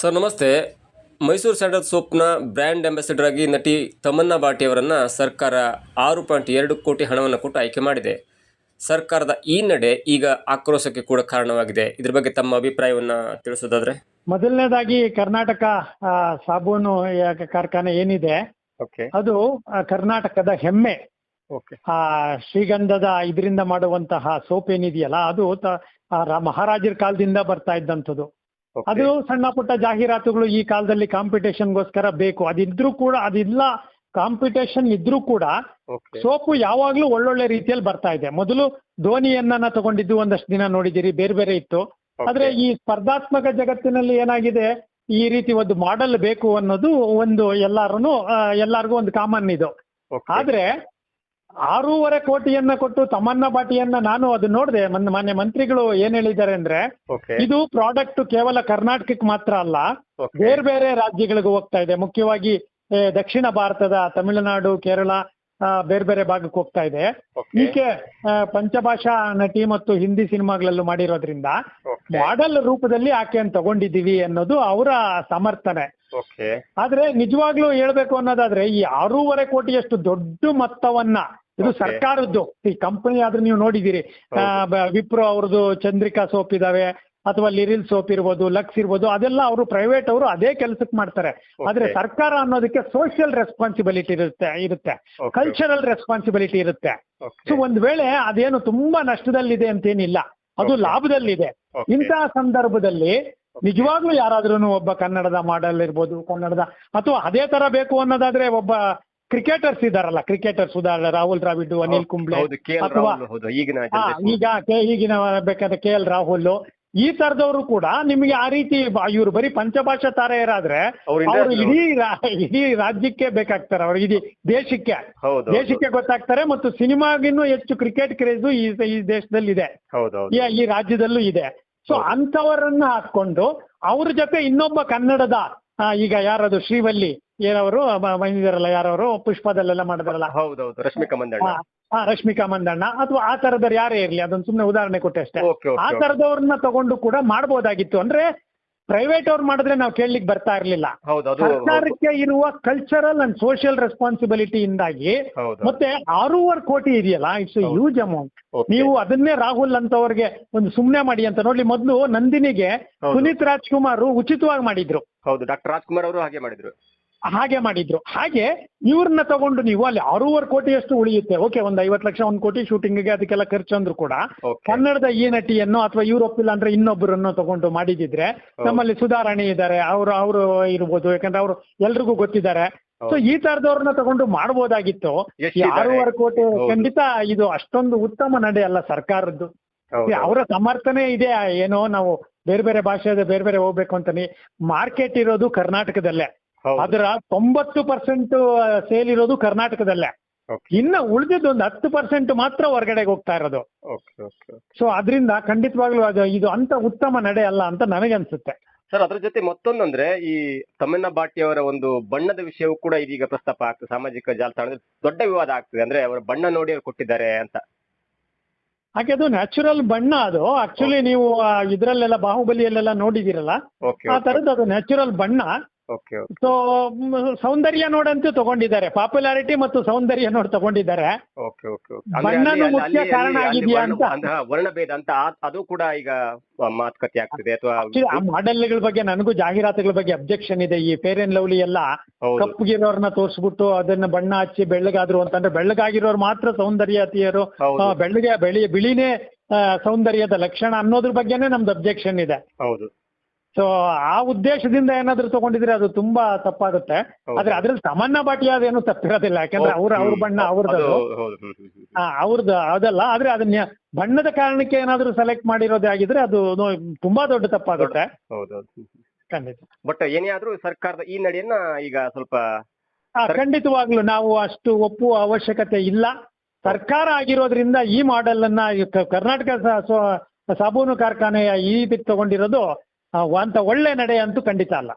Sir ನಮಸ್ತೆ. Mysuru sandal ಸೋಪ್ನ brand ambassador ಆಗಿ ನಟಿ ತಮನ್ನಾ ಭಾಟಿಯವರನ್ನು ಸರ್ಕಾರ ಆರು ಪಾಯಿಂಟ್ ಎರಡು ಕೋಟಿ ಹಣವನ್ನು ಕೊಟ್ಟು ಆಯ್ಕೆ ಮಾಡಿದೆ. ಸರ್ಕಾರದ ಈ ನಡೆ ಈಗ ಆಕ್ರೋಶಕ್ಕೆ ಕೂಡ ಕಾರಣವಾಗಿದೆ. ಇದ್ರ ಬಗ್ಗೆ ತಮ್ಮ ಅಭಿಪ್ರಾಯವನ್ನು ತಿಳಿಸೋದಾದ್ರೆ? ಮೊದಲನೇದಾಗಿ ಕರ್ನಾಟಕ ಸಾಬೂನು ಯ- ಕಾರ್ಖಾನೆ ಏನಿದೆ ಓಕೆ. ಅದು ಕರ್ನಾಟಕದ ಹೆಮ್ಮೆ. ಓಕೆ. ಆ ಶ್ರೀಗಂಧದ ಇದರಿಂದ ಮಾಡುವಂತಹ ಸೋಪ್ ಏನಿದೆಯಲ್ಲ ಅದು ಆ, ಮಹಾರಾಜರ ಕಾಲದಿಂದ ಬರ್ತಾ ಇದ್ದಂಥದ್ದು. ಅದು ಸಣ್ಣ ಪುಟ್ಟ ಜಾಹೀರಾತುಗಳು ಈ ಕಾಲದಲ್ಲಿ ಕಾಂಪಿಟೇಷನ್ಗೋಸ್ಕರ ಬೇಕು. ಅದಿದ್ರೂ ಕೂಡ ಅದಿಲ್ಲ ಕಾಂಪಿಟೇಷನ್ ಇದ್ರೂ ಕೂಡ ಸೋಪು ಯಾವಾಗ್ಲೂ ಒಳ್ಳೊಳ್ಳೆ ರೀತಿಯಲ್ಲಿ ಬರ್ತಾ ಇದೆ. ಮೊದಲು ಧೋನಿಯನ್ನ ತಗೊಂಡಿದ್ದು ಒಂದಷ್ಟು ದಿನ ನೋಡಿದಿರಿ ಬೇರೆ ಬೇರೆ ಇತ್ತು. ಆದ್ರೆ ಈ ಸ್ಪರ್ಧಾತ್ಮಕ ಜಗತ್ತಿನಲ್ಲಿ ಏನಾಗಿದೆ? ಈ ರೀತಿ ಒಂದು ಮಾಡೆಲ್ ಬೇಕು ಅನ್ನೋದು ಒಂದು ಎಲ್ಲಾರು ಎಲ್ಲಾರ್ಗು ಒಂದು ಕಾಮನ್ ಇದು. ಆದ್ರೆ ಆರೂವರೆ ಕೋಟಿಯನ್ನ ಕೊಟ್ಟು ತಮ್ಮನ್ನ ಬಾಟಿಯನ್ನ ನಾನು ಅದು ನೋಡಿದೆ. ಮಾನ್ಯ ಮಂತ್ರಿಗಳು ಏನ್ ಹೇಳಿದ್ದಾರೆ ಅಂದ್ರೆ ಇದು ಪ್ರಾಡಕ್ಟ್ ಕೇವಲ ಕರ್ನಾಟಕಕ್ಕೆ ಮಾತ್ರ ಅಲ್ಲ ಬೇರೆ ಬೇರೆ ರಾಜ್ಯಗಳಿಗೂ ಹೋಗ್ತಾ ಇದೆ. ಮುಖ್ಯವಾಗಿ ದಕ್ಷಿಣ ಭಾರತದ ತಮಿಳುನಾಡು ಕೇರಳ ಬೇರೆ ಬೇರೆ ಭಾಗಕ್ಕೆ ಹೋಗ್ತಾ ಇದೆ. ಈಕೆ ಪಂಚಭಾಷಾ ನಟಿ ಮತ್ತು ಹಿಂದಿ ಸಿನಿಮಾಗಳಲ್ಲೂ ಮಾಡಿರೋದ್ರಿಂದ ಮಾಡಲ್ ರೂಪದಲ್ಲಿ ಆಕೆಯನ್ನು ತಗೊಂಡಿದ್ದೀವಿ ಅನ್ನೋದು ಅವರ ಸಮರ್ಥನೆ. ಆದ್ರೆ ನಿಜವಾಗ್ಲೂ ಹೇಳ್ಬೇಕು ಅನ್ನೋದಾದ್ರೆ ಈ ಆರೂವರೆ ಕೋಟಿಯಷ್ಟು ದೊಡ್ಡ ಮೊತ್ತವನ್ನ ಇದು ಸರ್ಕಾರದ್ದು. ಈ ಕಂಪನಿ ಆದ್ರೆ ನೀವು ನೋಡಿದಿರಿ ವಿಪ್ರೋ ಅವ್ರದ್ದು ಚಂದ್ರಿಕಾ ಸೋಪ್ ಇದಾವೆ ಅಥವಾ ಲಿರಿಲ್ ಸೋಪ್ ಇರ್ಬೋದು ಲಕ್ಸ್ ಇರ್ಬೋದು ಅದೆಲ್ಲ ಅವರು ಪ್ರೈವೇಟ್ ಅವರು ಅದೇ ಕೆಲಸಕ್ಕೆ ಮಾಡ್ತಾರೆ. ಆದ್ರೆ ಸರ್ಕಾರ ಅನ್ನೋದಕ್ಕೆ ಸೋಷಿಯಲ್ ರೆಸ್ಪಾನ್ಸಿಬಿಲಿಟಿ ಇರುತ್ತೆ ಇರುತ್ತೆ. ಕಲ್ಚರಲ್ ರೆಸ್ಪಾನ್ಸಿಬಿಲಿಟಿ ಇರುತ್ತೆ. ಸೊ ಒಂದ್ ವೇಳೆ ಅದೇನು ತುಂಬಾ ನಷ್ಟದಲ್ಲಿದೆ ಅಂತೇನಿಲ್ಲ. ಅದು. ಲಾಭದಲ್ಲಿದೆ. ಇಂತಹ ಸಂದರ್ಭದಲ್ಲಿ ನಿಜವಾಗ್ಲೂ ಯಾರಾದ್ರೂ ಒಬ್ಬ ಕನ್ನಡದ ಮಾಡೆಲ್ ಇರ್ಬೋದು ಕನ್ನಡದ ಅಥವಾ ಅದೇ ತರ ಬೇಕು ಅನ್ನೋದಾದ್ರೆ ಒಬ್ಬ ಕ್ರಿಕೆಟರ್ಸ್ ಇದಾರಲ್ಲ ಕ್ರಿಕೆಟರ್ಸ್ ಉದಾಹರಣೆ ರಾಹುಲ್ ದ್ರಾವಿಡ್ ಅನಿಲ್ ಕುಂಬ್ಳೆ ಅಥವಾ ಈಗ ಈಗಿನ ಬೇಕಾದ ಕೆ ಎಲ್ ರಾಹುಲ್ ಈ ತರದವರು ಕೂಡ ನಿಮಗೆ ಆ ರೀತಿ ಇವರು ಬರೀ ಪಂಚಭಾಷಾ ತಾರೆಯರಾದ್ರೆ ಅವರು ಇಡೀ ಇಡೀ ರಾಜ್ಯಕ್ಕೆ ಬೇಕಾಗ್ತಾರೆ ಅವ್ರಿಗೆ ಇಡೀ ದೇಶಕ್ಕೆ. ದೇಶಕ್ಕೆ ಗೊತ್ತಾಗ್ತಾರೆ ಮತ್ತು ಸಿನಿಮಾಗಿನ್ನೂ ಹೆಚ್ಚು ಕ್ರಿಕೆಟ್ ಕ್ರೇಜ್ ಈ ಈ ದೇಶದಲ್ಲಿ ಇದೆ ಈ- ರಾಜ್ಯದಲ್ಲೂ ಇದೆ. ಸೊ ಅಂತವರನ್ನ ಹಾಕೊಂಡು ಅವ್ರ ಜೊತೆ ಇನ್ನೊಬ್ಬ ಕನ್ನಡದ ಈಗ ಯಾರದು ಶ್ರೀವಲ್ಲಿ ಏನವರು ಬಂದಿದಾರಲ್ಲ ಯಾರವರು ಪುಷ್ಪದಲ್ಲೆಲ್ಲ ಮಾಡಿದಾರಲ್ಲ. ಹೌದು ಹೌದು ರಶ್ಮಿಕಾ ಮಂದಣ್ಣ. ಆ, ರಶ್ಮಿಕಾ ಮಂದಣ್ಣ. ಅಥವಾ ಆ ತರದವ್ರು ಯಾರೇ ಇರ್ಲಿ ಅದೊಂದು ಸುಮ್ಮನೆ ಉದಾಹರಣೆ ಕೊಟ್ಟೆ ಅಷ್ಟೇ. ಆ ತರದವ್ರನ್ನ ತಗೊಂಡು ಕೂಡ ಮಾಡ್ಬೋದಾಗಿತ್ತು. ಅಂದ್ರೆ ಪ್ರೈವೇಟ್ ಅವ್ರು ಮಾಡಿದ್ರೆ ನಾವು ಕೇಳಲಿಕ್ಕೆ ಬರ್ತಾ ಇರಲಿಲ್ಲ. ಸರ್ಕಾರಕ್ಕೆ ಇರುವ ಕಲ್ಚರಲ್ ಅಂಡ್ ಸೋಷಿಯಲ್ ರೆಸ್ಪಾನ್ಸಿಬಿಲಿಟಿಯಿಂದಾಗಿ ಹೌದು. ಮತ್ತೆ ಆರೂವರೆ ಕೋಟಿ ಇದೆಯಲ್ಲ ಇಟ್ಸ್ ಹೌದು. Huge amount Okay. ನೀವು ಅದನ್ನೇ ರಾಹುಲ್ ಅಂತವ್ರಿಗೆ ಒಂದು ಸುಮ್ನೆ ಮಾಡಿ ಅಂತ ನೋಡ್ಲಿ ಮೊದಲು ನಂದಿನಿಗೆ ಹೌದು. ಪುನೀತ್ ರಾಜ್ಕುಮಾರ್ ಉಚಿತವಾಗಿ ಮಾಡಿದ್ರು. ಹೌದು ಡಾಕ್ಟರ್ ರಾಜ್ಕುಮಾರ್ ಅವರು ಹಾಗೆ ಮಾಡಿದ್ರು. ಹಾಗೆ ಮಾಡಿದ್ರು. ಹಾಗೆ ಇವ್ರನ್ನ ತಗೊಂಡು ನೀವು ಅಲ್ಲಿ ಆರೂವರೆ ಕೋಟಿಯಷ್ಟು ಉಳಿಯುತ್ತೆ. ಓಕೆ ಒಂದು ಐವತ್ತು ಲಕ್ಷ ಒಂದು ಕೋಟಿ ಶೂಟಿಂಗ್ಗೆ ಅದಕ್ಕೆಲ್ಲ ಖರ್ಚು ಅಂದ್ರು ಕೂಡ ಕನ್ನಡದ ಈ ನಟಿಯನ್ನು ಅಥವಾ ಯುರೋಪ್ ಇಲ್ಲ ಅಂದ್ರೆ ಇನ್ನೊಬ್ಬರನ್ನು ತಗೊಂಡು ಮಾಡಿದಿದ್ರೆ ನಮ್ಮಲ್ಲಿ ಸುಧಾರಣೆ ಇದ್ದಾರೆ ಅವರು ಅವರು ಇರ್ಬೋದು. ಯಾಕಂದ್ರೆ ಅವರು ಎಲ್ರಿಗೂ ಗೊತ್ತಿದ್ದಾರೆ. ಸೊ ಈ ತರದವ್ರನ್ನ ತಗೊಂಡು ಮಾಡ್ಬೋದಾಗಿತ್ತು. ಆರೂವರೆ ಕೋಟಿ ಖಂಡಿತ ಇದು ಅಷ್ಟೊಂದು ಉತ್ತಮ ನಡೆ ಅಲ್ಲ ಸರ್ಕಾರದ್ದು. ಅವರ ಸಮರ್ಥನೆ ಇದೆ. ಏನೋ ನಾವು ಬೇರೆ ಬೇರೆ ಭಾಷೆ ಬೇರೆ ಬೇರೆ ಹೋಗ್ಬೇಕು ಅಂತಾನೆ ಮಾರ್ಕೆಟ್ ಇರೋದು ಕರ್ನಾಟಕದಲ್ಲೇ. ಅದರ ತೊಂಬತ್ತು ಪರ್ಸೆಂಟ್ ಸೇಲ್ ಇರೋದು ಕರ್ನಾಟಕದಲ್ಲೇ. ಇನ್ನ ಉಳಿದಿದ್ದು ಒಂದು ಹತ್ತು ಪರ್ಸೆಂಟ್ ಮಾತ್ರ ಹೊರಗಡೆ ಹೋಗ್ತಾ ಇರೋದು. ಸೊ ಅದರಿಂದ ಖಂಡಿತವಾಗ್ಲೂ ಅದು ಇದು ಅಂತ ಉತ್ತಮ ನಡೆ ಅಲ್ಲ ಅಂತ ನನಗೆ ಅನ್ಸುತ್ತೆ ಸರ್ ಅದ್ರ ಜೊತೆ ಮತ್ತೊಂದಂದ್ರೆ ಈ ತಮ್ಮಣ್ಣ ಭಾಟಿಯವರ ಒಂದು ಬಣ್ಣದ ವಿಷಯವೂ ಕೂಡ ಇದೀಗ ಪ್ರಸ್ತಾಪ ಆಗ್ತದೆ ಸಾಮಾಜಿಕ ಜಾಲತಾಣದಲ್ಲಿ ದೊಡ್ಡ ವಿವಾದ ಆಗ್ತದೆ. ಅಂದ್ರೆ ಅವರ ಬಣ್ಣ ನೋಡಿ ಅವ್ರು ಕೊಟ್ಟಿದ್ದಾರೆ ಅಂತ. ಹಾಗೆ ಅದು ನ್ಯಾಚುರಲ್ ಬಣ್ಣ ಅದು. ಆಕ್ಚುಲಿ ನೀವು ಇದ್ರಲ್ಲೆಲ್ಲ ಬಾಹುಬಲಿಯಲ್ಲೆಲ್ಲ ನೋಡಿದಿರಲ್ಲ ಆ ತರದ್ದು ಅದು ನ್ಯಾಚುರಲ್ ಬಣ್ಣ. ಸೊ ಸೌಂದರ್ಯ ನೋಡಂತೂ ತಗೊಂಡಿದ್ದಾರೆ. ಪಾಪ್ಯುಲಾರಿಟಿ ಮತ್ತು ಸೌಂದರ್ಯ ನೋಡಿ ತಗೊಂಡಿದ್ದಾರೆ. ಮುಖ್ಯ ಕಾರಣ ಆಗಿದೆಯಾ ಅಂತ? ವರ್ಣಭೇದ ಅಂತ ಅದು ಕೂಡ ಈಗ ಮಾತುಕತೆ ಆಗ್ತದೆ ಅಥವಾ ಆ ಮಾಡೆಲ್ಗಳ ಬಗ್ಗೆ ನನಗೂ ಜಾಹೀರಾತುಗಳ ಬಗ್ಗೆ ಅಬ್ಜೆಕ್ಷನ್ ಇದೆ. ಈ ಫೇರ್ ಅಂಡ್ ಲವ್ಲಿ ಎಲ್ಲ ಕಪ್ಪಗಿರೋರ್ನ ತೋರಿಸ್ಬಿಟ್ಟು ಅದನ್ನ ಬಣ್ಣ ಹಚ್ಚಿ ಬೆಳ್ಳಗಾದ್ರು ಅಂತಂದ್ರೆ ಬೆಳ್ಳಗಾಗಿರೋರು ಮಾತ್ರ ಸೌಂದರ್ಯ ಅತಿಯರು ಬೆಳ್ಳಗೆ ಬೆಳಿ ಬಿಳಿನೇ ಸೌಂದರ್ಯದ ಲಕ್ಷಣ ಅನ್ನೋದ್ರ ಬಗ್ಗೆನೇ ನಮ್ದು ಅಬ್ಜೆಕ್ಷನ್ ಇದೆ. ಹೌದು. ಸೊ ಆ ಉದ್ದೇಶದಿಂದ ಏನಾದ್ರು ತಗೊಂಡಿದ್ರೆ ಅದು ತುಂಬಾ ತಪ್ಪಾಗುತ್ತೆ. ಆದ್ರೆ ಅದ್ರಲ್ಲಿ ತಮನ್ನಾ ಭಾಟಿಯಾದ ಅದೇನು ತಪ್ಪಿರೋದಿಲ್ಲ. ಯಾಕಂದ್ರೆ ಅವ್ರ ಅವ್ರ ಬಣ್ಣ ಅವ್ರದ್ದು. ಅವ್ರದ್ದು ಅದಲ್ಲ. ಆದ್ರೆ ಅದನ್ನ ಬಣ್ಣದ ಕಾರಣಕ್ಕೆ ಏನಾದ್ರು ಸೆಲೆಕ್ಟ್ ಮಾಡಿರೋದೇ ಆಗಿದ್ರೆ ಅದು ತುಂಬಾ ದೊಡ್ಡ ತಪ್ಪಾಗುತ್ತೆ. ಖಂಡಿತ. ಬಟ್ ಏನೇ ಆದ್ರೂ ಸರ್ಕಾರದ ಈ ನಡೆಯನ್ನ ಈಗ ಸ್ವಲ್ಪ ಖಂಡಿತವಾಗ್ಲು ನಾವು ಅಷ್ಟು ಒಪ್ಪುವ ಅವಶ್ಯಕತೆ ಇಲ್ಲ. ಸರ್ಕಾರ ಆಗಿರೋದ್ರಿಂದ ಈ ಮಾಡೆಲ್ ಅನ್ನ ಕರ್ನಾಟಕ ಸಾಬೂನು ಕಾರ್ಖಾನೆಯ ಈ ತಗೊಂಡಿರೋದು ಅಂತ ಒಳ್ಳೆ ನಡೆ ಅಂತೂ ಖಂಡಿತ ಅಲ್ಲ.